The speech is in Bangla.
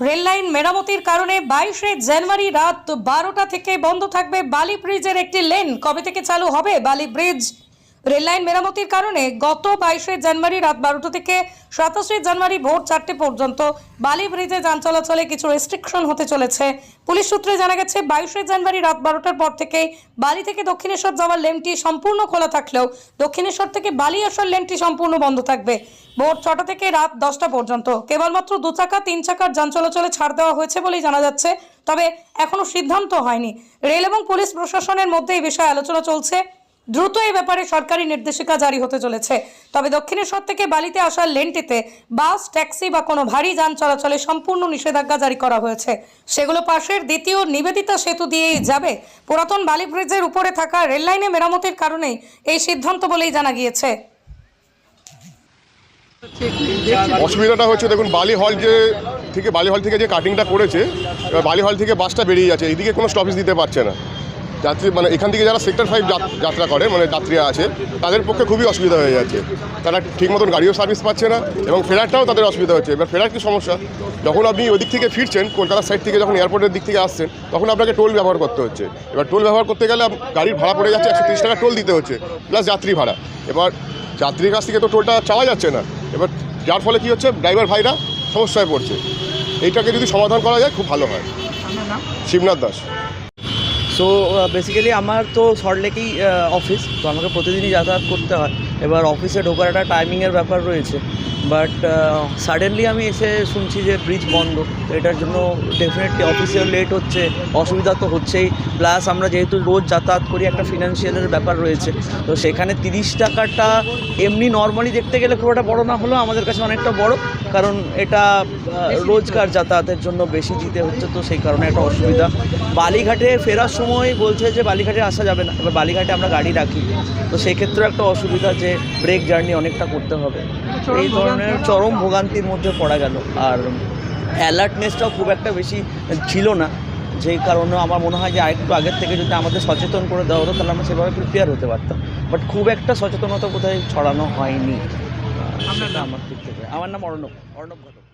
রেল লাইন মেরামতির কারণে বাইশে জানুয়ারি রাত বারোটা থেকে বন্ধ থাকবে বালি ব্রিজের একটি লেন কবে থেকে চালু হবে বালি ব্রিজ? রেল লাইন মেরামতির কারণে গত বাইশে জানুয়ারি রাত বারোটা থেকে সাতাশে জানুয়ারি ভোর চারটে পর্যন্ত বালি ব্রিজে যান চলাচলে কিছু রেস্ট্রিকশন হতে চলেছে। পুলিশ সূত্রে জানা গেছে, বাইশে জানুয়ারি রাত বারোটার পর থেকে বালি থেকে দক্ষিণেশ্বর যাওয়ার লেনটি সম্পূর্ণ খোলা থাকলেও দক্ষিণেশ্বর থেকে বালি আসার লেনটি সম্পূর্ণ বন্ধ থাকবে। ভোর ছটা থেকে রাত দশটা পর্যন্ত। কেবলমাত্র দু চাকা, তিন চাকার যান চলাচলে ছাড় দেওয়া হয়েছে বলেই জানা যাচ্ছে, তবে এখনও সিদ্ধান্ত হয়নি। রেল এবং পুলিশ প্রশাসনের মধ্যে এই বিষয়ে আলোচনা চলছে। দ্রুত এই ব্যাপারে সরকারি নির্দেশিকা জারি হতে চলেছে। তবে দক্ষিণেশ্বর থেকে বালিতে আসার লেনটিতে বাস, ট্যাক্সি বা কোনো ভারী যান চলাচলে সম্পূর্ণ নিষেধাজ্ঞা জারি করা হয়েছে। সেগুলো পাশের দ্বিতীয় নিবেদিতা সেতু দিয়েই যাবে। পুরাতন বালি ব্রিজের উপরে থাকা রেললাইনে মেরামতির কারণেই এই সিদ্ধান্ত বলেই জানা গিয়েছে। অসুবিধাটা হচ্ছে, দেখুন, বালি হল যে থেকে বালি হল থেকে যে কাটিংটা করেছে বালি হল থেকে বাসটা বেরিয়ে যাচ্ছে। এইদিকে কোনো স্টপেজ দিতে পারছে না। যাত্রী মানে এখান থেকে যারা সেক্টর ফাইভ যাত্রা করে মানে যাত্রীরা আছে তাদের পক্ষে খুবই অসুবিধা হয়ে যাচ্ছে। তারা ঠিক মতন গাড়িও সার্ভিস পাচ্ছে না এবং ফেরারটাও তাদের অসুবিধা হচ্ছে। এবার ফেরার কি সমস্যা? যখন আপনি ওদিক থেকে ফিরছেন কলকাতার সাইড থেকে যখন এয়ারপোর্টের দিক থেকে আসছেন তখন আপনাকে টোল ব্যবহার করতে হচ্ছে। এবার টোল ব্যবহার করতে গেলে গাড়ির ভাড়া পড়ে যাচ্ছে একশো তিরিশ টাকা টোল দিতে হচ্ছে প্লাস যাত্রী ভাড়া। এবার যাত্রীর কাছ থেকে তো টোলটা চাওয়া যাচ্ছে না। এবার যার ফলে কি হচ্ছে? ড্রাইভার ভাইরা সমস্যায় পড়ছে। এইটাকে যদি সমাধান করা যায় খুব ভালো হয়। Shibnath Das. So basically uh, আমার তো সল্টলেকেই অফিস তো আমাকে প্রতিদিনই যাতায়াত করতে হয়। এবার অফিসে ঢোকার একটা টাইমিংয়ের ব্যাপার রয়েছে। বাট সাডেনলি আমি এসে শুনছি যে ব্রিজ বন্ধ। তো এটার জন্য ডেফিনেটলি অফিসেও লেট হচ্ছে অসুবিধা তো হচ্ছেই। প্লাস আমরা যেহেতু রোজ যাতায়াত করি একটা ফিনান্সিয়ালের ব্যাপার রয়েছে। তো সেখানে তিরিশ টাকাটা এমনি নর্মালি দেখতে গেলে খুব একটা বড়ো না হলেও আমাদের কাছে অনেকটা বড়। কারণ এটা রোজকার যাতায়াতের জন্য বেশি দিতে হচ্ছে তো সেই কারণে একটা অসুবিধা। বালিঘাটে ফেরার সময় বলছে যে বালিঘাটে আসা যাবে না। এবার বালিঘাটে আমরা গাড়ি রাখি। তো সেই ক্ষেত্রে একটা অসুবিধা যে ব্রেক জার্নি অনেকটা করতে হবে। এই ধরনের চরম ভোগান্তির মধ্যে পড়া গেল। আর অ্যালার্টনেসটাও খুব একটা বেশি ছিল না। যেই কারণে আমার মনে হয় যে আরেকটু আগের থেকে যদি আমাদের সচেতন করে দেওয়া হতো তাহলে আমরা সেভাবে প্রিপেয়ার হতে পারতাম। বাট খুব একটা সচেতনতা কোথায় ছড়ানো হয়নি। সেটা আমার দিক থেকে। আমার নাম অর্ণব। অর্ণব ঘটক।